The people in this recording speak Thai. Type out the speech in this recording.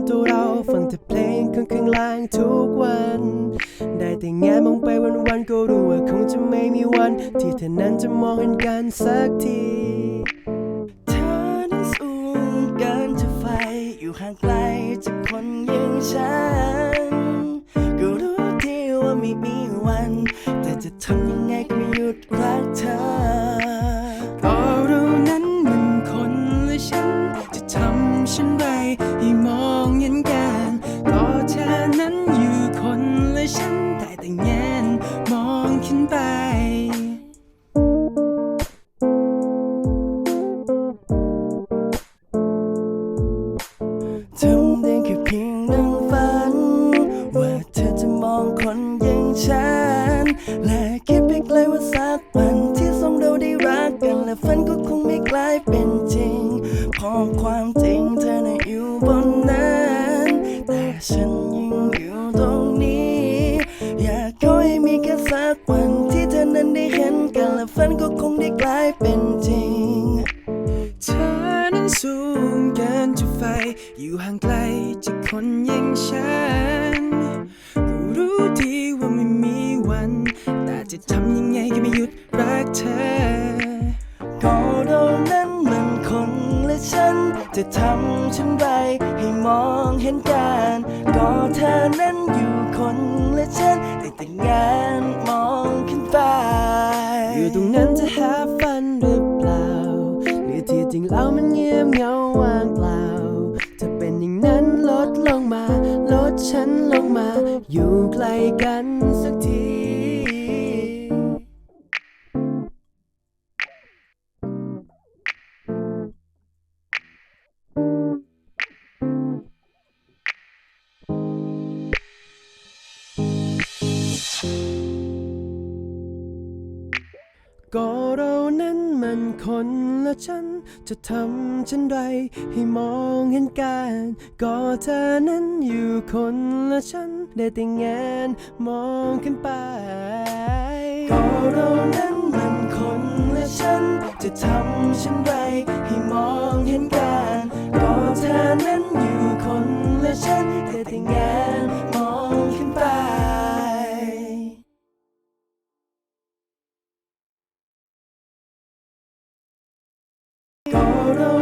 ำตัวเราฟังแต่เพลงข้างข้างล่างทุกวัน ได้แต่แงมองไปวันๆก็รู้ว่าคงจะไม่มีวัน ที่เธอนั้นจะมองเห็นกันสักทีเธอนั้นสูงเกินจะไฟอยู่ห่างไกลจากคนอย่างฉัน ก็รู้ดีว่าไม่มีวัน แต่จะทำยังไงก็ไม่หยุดรักเธอก็เรานั้นมันคนและฉันจะทำฉันไรให้มอง ไป ทำได้แค่เพียงนั่งฝัน ว่าเธอจะมองคนอย่างฉัน และคิดไปไกลว่าสักวันที่สองเราได้รักกัน และฝันก็คงไม่กลายเป็นจริง พอความ อยู่ห่างไกลจากคนอย่างฉัน ก็รู้ดีว่าไม่มีวัน แต่จะทำยังไงก็ไม่หยุดรักเธอก็เรานั้นมันคนและฉัน จะทำฉันไรให้มองเห็นกัน ก็เธอนั้นอยู่คนและฉันได้แต่งานมองขึ้นไปอยู่ตรงนั้น อยู่ใกล้กันสักทีก็เรา นั้นมันคนละฉัน จะทำฉันไรให้มองเห็นกันก็เธอนั้นอยู่คนละฉัน ได้แต่แงนมองขึ้นไป ก็เรานั้นมันคนและฉัน จะทำฉันไรให้มองเห็นกันก็เธอนั้นอยู่คนและฉัน ได้แต่งาน ก็เ